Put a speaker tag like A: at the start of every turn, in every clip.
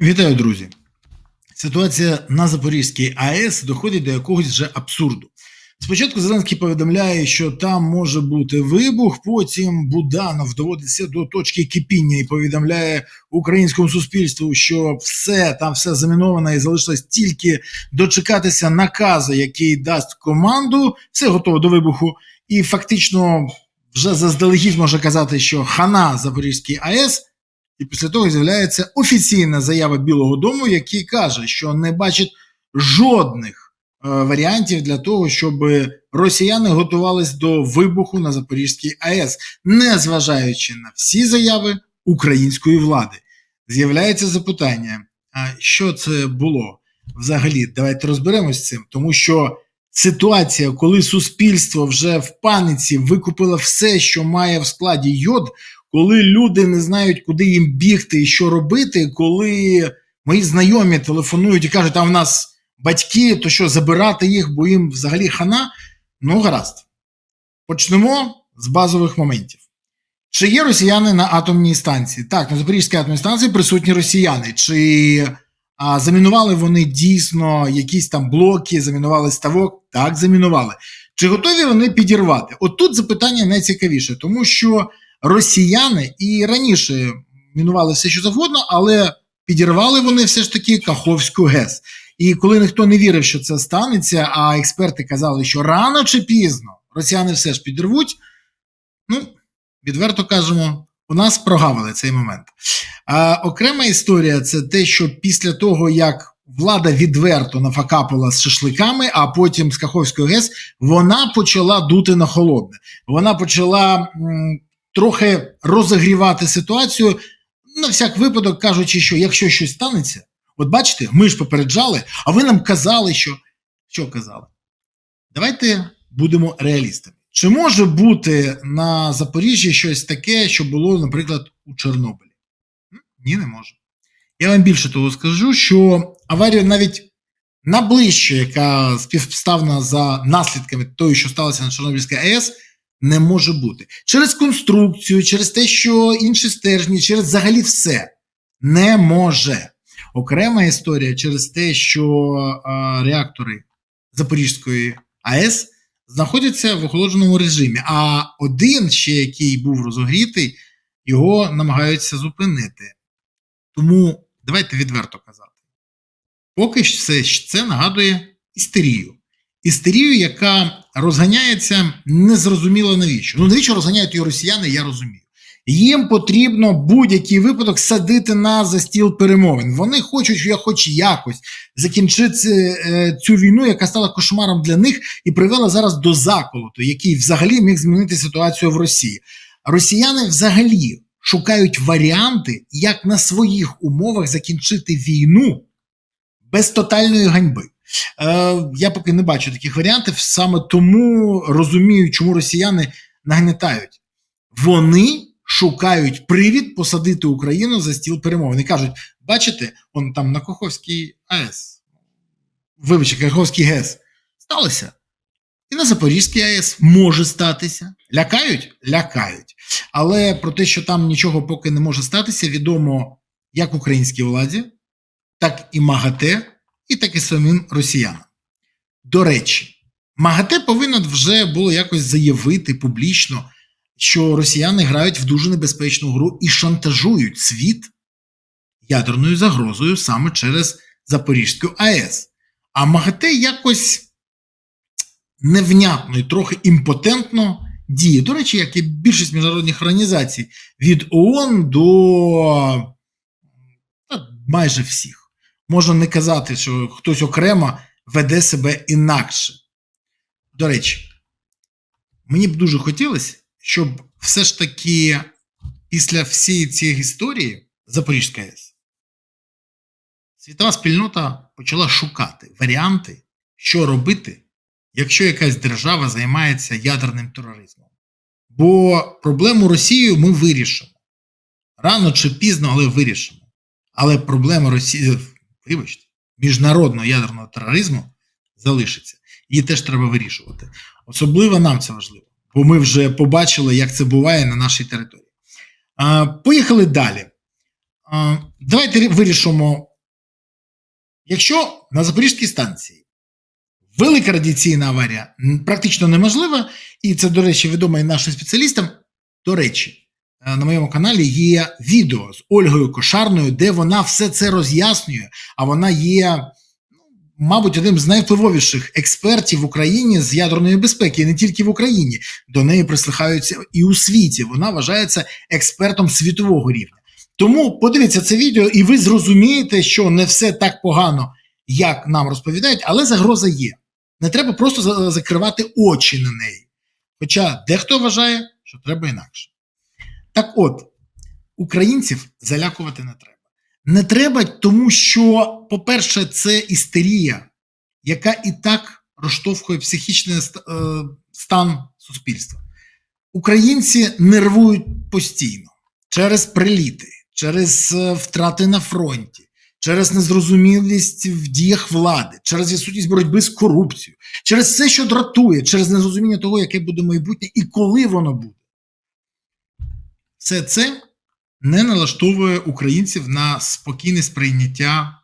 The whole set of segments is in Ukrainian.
A: Вітаю, друзі. Ситуація на Запорізькій АЕС доходить до якогось вже абсурду. Спочатку Зеленський повідомляє, що там може бути вибух. Потім Буданов доводиться до точки кипіння і повідомляє українському суспільству, що все там все заміновано і залишилось тільки дочекатися наказу, який дасть команду. Все готово до вибуху. І фактично вже заздалегідь може казати, що хана Запорізькій АЕС. І після того з'являється офіційна заява Білого Дому, який каже, що не бачить жодних е, варіантів для того, щоб росіяни готувались до вибуху на Запорізькій АЕС, не зважаючи на всі заяви української влади. З'являється запитання: а що це було взагалі? Давайте розберемось з цим, тому що ситуація, коли суспільство вже в паниці викупило все, що має в складі йод коли люди не знають, куди їм бігти і що робити, коли мої знайомі телефонують і кажуть, а в нас батьки, то що забирати їх, бо їм взагалі хана. Ну, гаразд. Почнемо з базових моментів. Чи є росіяни на атомній станції? Так, на Запорізькій атомній станції присутні росіяни. Чи а, замінували вони дійсно якісь там блоки, замінували ставок? Так, замінували. Чи готові вони підірвати? От тут запитання найцікавіше, тому що росіяни і раніше мінували все, що завгодно, але підірвали вони все ж таки Каховську ГЕС. І коли ніхто не вірив, що це станеться, а експерти казали, що рано чи пізно росіяни все ж підірвуть, ну, відверто кажемо, у нас прогавили цей момент. А окрема історія це те, що після того, як влада відверто нафакапила з шашликами, а потім з Каховської ГЕС, вона почала дути на холодне. Вона почала м, трохи розігрівати ситуацію, на всяк випадок кажучи, що якщо щось станеться, от бачите, ми ж попереджали, а ви нам казали, що. Що казали? Давайте будемо реалістами. Чи може бути на Запоріжжі щось таке, що було, наприклад, у Чорнобилі? Ні, не може. Я вам більше того скажу, що аварія навіть найближча, яка співставна за наслідками того, що сталося на Чорнобильській АЕС, не може бути. Через конструкцію, через те, що інші стержні, через взагалі все не може. Окрема історія через те, що а, реактори Запорізької АЕС знаходяться в охолодженому режимі, а один ще, який був розогрітий, його намагаються зупинити. Тому давайте відверто казати. Поки що це, це нагадує істерію. Істерію, яка розганяється незрозуміло навіщо. Ну навіщо розганяють її росіяни, я розумію. Їм потрібно будь-який випадок садити на за стіл перемовин. Вони хочуть, я хоч якось закінчити е, цю війну, яка стала кошмаром для них і привела зараз до заколоту, який взагалі міг змінити ситуацію в Росії. Росіяни взагалі шукають варіанти, як на своїх умовах закінчити війну без тотальної ганьби. Е, Я поки не бачу таких варіантів, саме тому розумію, чому росіяни нагнетають. Вони шукають привід посадити Україну за стіл перемовин. І кажуть: бачите, он там на Каховській АЕС, вибачте, Каховський ГЕС сталося. І на Запорізькій АЕС може статися. Лякають? Лякають. Але про те, що там нічого поки не може статися, відомо як українській владі, так і МАГАТЕ і так і самим росіянам. До речі, МАГАТЕ повинен вже було якось заявити публічно, що росіяни грають в дуже небезпечну гру і шантажують світ ядерною загрозою саме через Запорізьку АЕС. А МАГАТЕ якось невнятно і трохи імпотентно діє. До речі, як і більшість міжнародних організацій від ООН до майже всіх можна не казати, що хтось окремо веде себе інакше. До речі, мені б дуже хотілося, щоб все ж таки після всієї цієї історії Запорізька АЕС світова спільнота почала шукати варіанти, що робити, якщо якась держава займається ядерним тероризмом. Бо проблему Росію ми вирішимо. Рано чи пізно, але вирішимо. Але проблема Росії вибачте, міжнародного ядерного тероризму залишиться. Її теж треба вирішувати. Особливо нам це важливо, бо ми вже побачили, як це буває на нашій території. А, Поїхали далі. А, Давайте вирішимо, якщо на Запорізькій станції велика радіаційна аварія практично неможлива, і це, до речі, відомо і нашим спеціалістам. До речі, на моєму каналі є відео з Ольгою Кошарною, де вона все це роз'яснює, а вона є, ну, мабуть, одним з найвпливовіших експертів в Україні з ядерної безпеки, і не тільки в Україні. До неї прислухаються і у світі. Вона вважається експертом світового рівня. Тому подивіться це відео, і ви зрозумієте, що не все так погано, як нам розповідають, але загроза є. Не треба просто закривати очі на неї. Хоча дехто вважає, що треба інакше. Так от, українців залякувати не треба. Не треба, тому що, по-перше, це істерія, яка і так розштовхує психічний е, стан суспільства. Українці нервують постійно через приліти, через е, втрати на фронті, через незрозумілість в діях влади, через відсутність боротьби з корупцією, через все, що дратує, через незрозуміння того, яке буде майбутнє і коли воно буде. Все це не налаштовує українців на спокійне сприйняття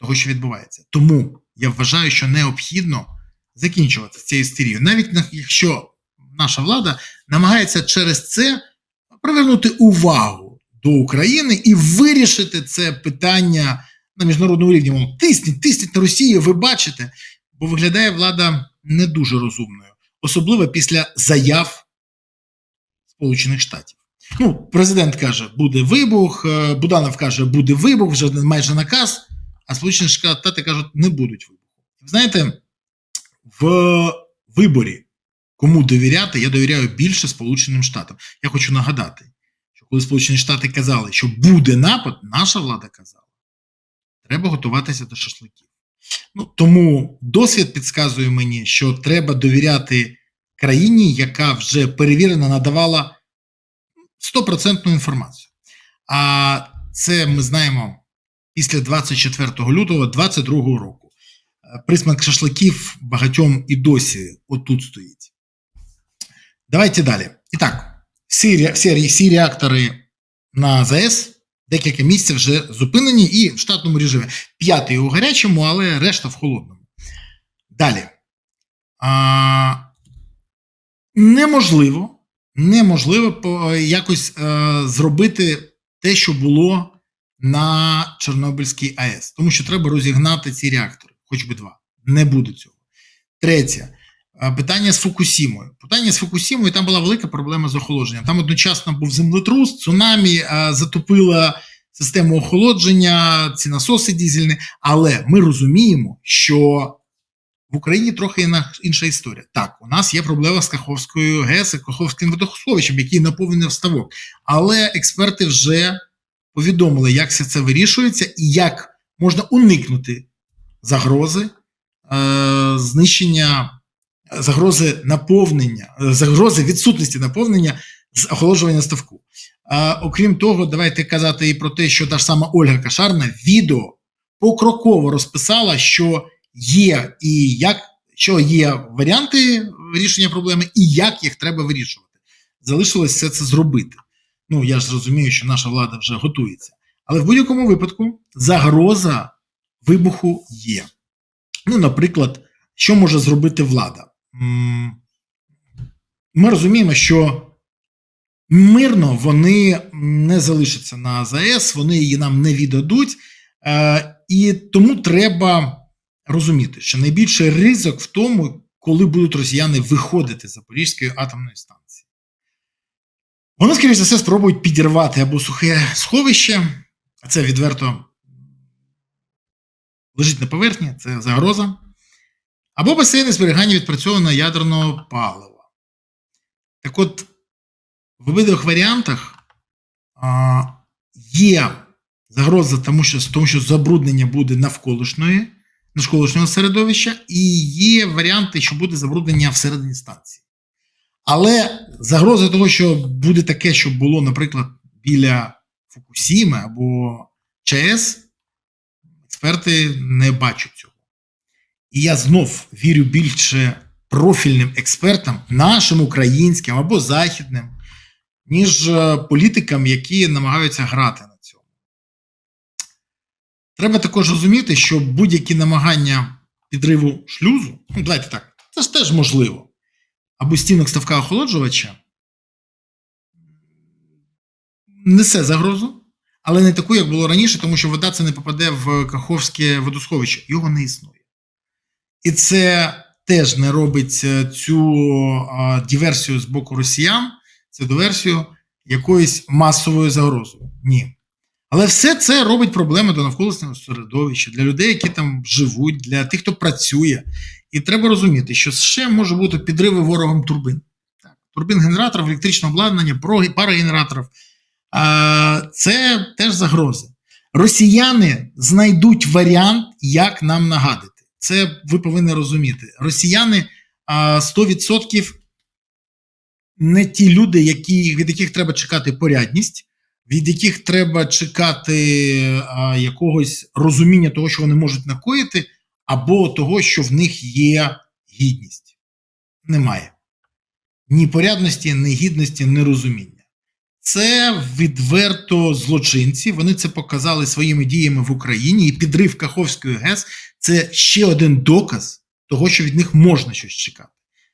A: того, що відбувається. Тому я вважаю, що необхідно закінчувати з цією істерією, навіть якщо наша влада намагається через це привернути увагу до України і вирішити це питання на міжнародному рівні. Мов, тисніть, тисніть на Росію, ви бачите, бо виглядає влада не дуже розумною, особливо після заяв Сполучених Штатів. Ну, президент каже, буде вибух, е, Буданов каже, буде вибух, вже майже наказ, а Сполучені Штати кажуть, не будуть вибуху. Ви знаєте, в виборі, кому довіряти, я довіряю більше Сполученим Штатам. Я хочу нагадати, що коли Сполучені Штати казали, що буде напад, наша влада казала, треба готуватися до шашликів. Ну, тому досвід підказує мені, що треба довіряти країні, яка вже перевірено надавала стопроцентну інформацію. А це ми знаємо після 24 лютого 2022 року. Присмак шашликів багатьом і досі отут стоїть. Давайте далі. І так, всі, всі, всі реактори на ЗАЕС декілька місяців вже зупинені і в штатному режимі. П'ятий у гарячому, але решта в холодному. Далі. А, неможливо, неможливо по- якось е, зробити те, що було на Чорнобильській АЕС, тому що треба розігнати ці реактори, хоч би два. Не буде цього. Третє. е, Питання з Фукусімою. Питання з Фукусімою, там була велика проблема з охолодженням. Там одночасно був землетрус, цунамі, е, затопила систему охолодження, ці насоси дізельні. Але ми розуміємо, що в Україні трохи інша історія. Так, у нас є проблема з Каховською ГЕС Каховським водосховищем, який наповнений ставок. Але експерти вже повідомили, як все це вирішується і як можна уникнути загрози е, знищення, загрози наповнення, загрози відсутності наповнення з охолоджування ставку. Е, окрім того, давайте казати і про те, що та ж сама Ольга Кашарна відео покроково розписала, що є і як, що є варіанти рішення проблеми, і як їх треба вирішувати. Залишилось все це зробити. Ну я ж розумію, що наша влада вже готується. Але в будь-якому випадку загроза вибуху є. Ну, наприклад, що може зробити влада? Ми розуміємо, що мирно вони не залишаться на АЗС, вони її нам не віддадуть. Е, І тому треба розуміти, що найбільший ризик в тому, коли будуть росіяни виходити з Запорізької атомної станції. Вони, скоріше за все, спробують підірвати або сухе сховище, а це відверто лежить на поверхні, це загроза, або басейни зберігання відпрацьованого ядерного палива. Так от, в обидвох варіантах а, є загроза, тому що, тому що забруднення буде навколишньої, навколишнього середовища, і є варіанти, що буде забруднення всередині станції. Але загроза того, що буде таке, що було, наприклад, біля Фукусіми або ЧАЕС, експерти не бачать цього. І я знов вірю більше профільним експертам, нашим українським або західним, ніж е, політикам, які намагаються грати на цьому. Треба також розуміти, що будь-які намагання підриву шлюзу, ну давайте так, це ж теж можливо, або стінок ставка охолоджувача несе загрозу, але не таку, як було раніше, тому що вода це не попаде в Каховське водосховище. Його не існує. І це теж не робить е, цю диверсію з боку росіян, це диверсію якоюсь масовою загрозою. Ні. Але все це робить проблеми до навколишнього середовища, для людей, які там живуть, для тих, хто працює. І треба розуміти, що ще може бути підриви ворогом турбин. Так, турбин генераторів, електричного обладнання, парогенераторів. Це теж загрози. Росіяни знайдуть варіант, як нам нагадити. Це ви повинні розуміти. Росіяни а, 100% не ті люди, які, від яких треба чекати порядність, від яких треба чекати а, якогось розуміння того, що вони можуть накоїти, або того, що в них є гідність. Немає. Ні порядності, ні гідності, ні розуміння. Це відверто злочинці. Вони це показали своїми діями в Україні. І підрив Каховської ГЕС це ще один доказ того, що від них можна щось чекати.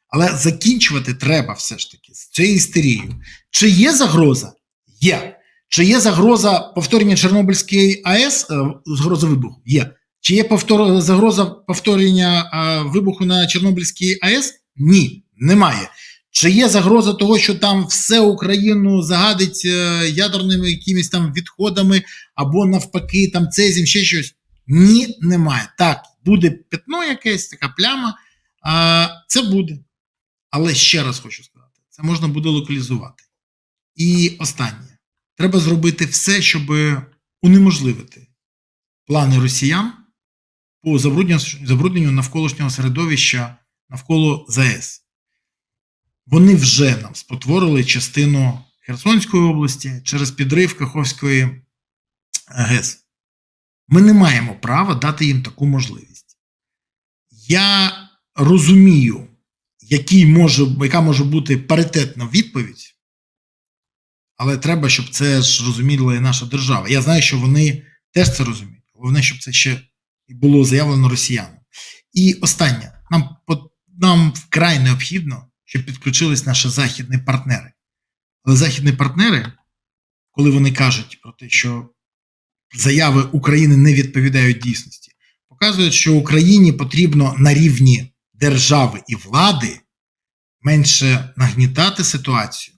A: Але закінчувати треба все ж таки з цією істерією. Чи є загроза? Є. Чи є загроза повторення Чорнобильської АЕС, е, загроза вибуху? Є. Чи є повтор... загроза повторення е, вибуху на Чорнобильській АЕС? Ні, немає. Чи є загроза того, що там все Україну загадить е, ядерними якимись там відходами, або навпаки, там цезім, ще щось? Ні, немає. Так, буде пятно якесь, така пляма. А, це буде. Але ще раз хочу сказати: це можна буде локалізувати. І останнє: треба зробити все, щоб унеможливити плани росіян по забрудненню, навколишнього середовища навколо ЗАЕС. Вони вже нам спотворили частину Херсонської області через підрив Каховської ГЕС. Ми не маємо права дати їм таку можливість. Я розумію, який може, яка може бути паритетна відповідь, але треба, щоб це ж розуміла і наша держава. Я знаю, що вони теж це розуміють. Головне, щоб це ще було заявлено росіянам. І останнє, нам, нам вкрай необхідно, щоб підключились наші західні партнери. Але західні партнери, коли вони кажуть про те, що заяви України не відповідають дійсності, показують, що Україні потрібно на рівні держави і влади менше нагнітати ситуацію,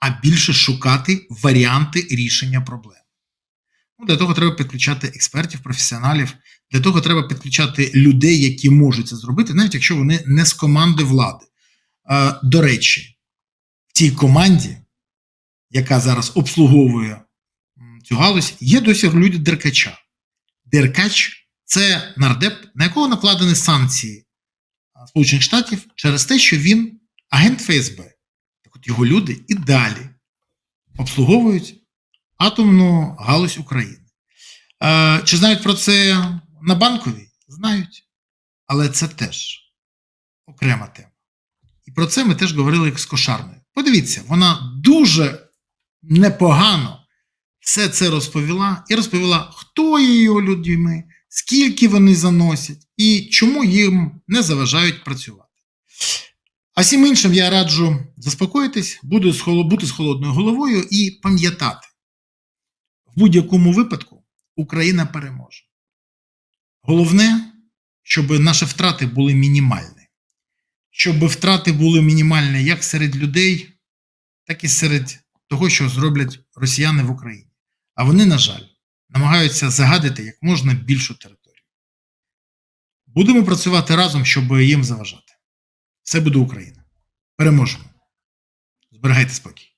A: а більше шукати варіанти рішення проблем. Ну, для того треба підключати експертів, професіоналів, для того треба підключати людей, які можуть це зробити, навіть якщо вони не з команди влади. Е, До речі, в цій команді, яка зараз обслуговує цю галузь, є досі люди Деркача. Деркач це нардеп, на якого накладені санкції Сполучених Штатів через те, що він агент ФСБ. От його люди і далі обслуговують атомну галузь України. Е, Чи знають про це на банковій? Знають. Але це теж окрема тема. І про це ми теж говорили з кошарною. Подивіться, вона дуже непогано все це розповіла і розповіла, хто є його людьми, скільки вони заносять і чому їм не заважають працювати. А всім іншим я раджу заспокоїтись, бути з холодною головою і пам'ятати, в будь-якому випадку Україна переможе. Головне, щоб наші втрати були мінімальні. Щоб втрати були мінімальні як серед людей, так і серед того, що зроблять росіяни в Україні. А вони, на жаль, намагаються загадити як можна більшу територію. Будемо працювати разом, щоб їм заважати. Все буде Україна. Переможемо. Зберігайте спокій.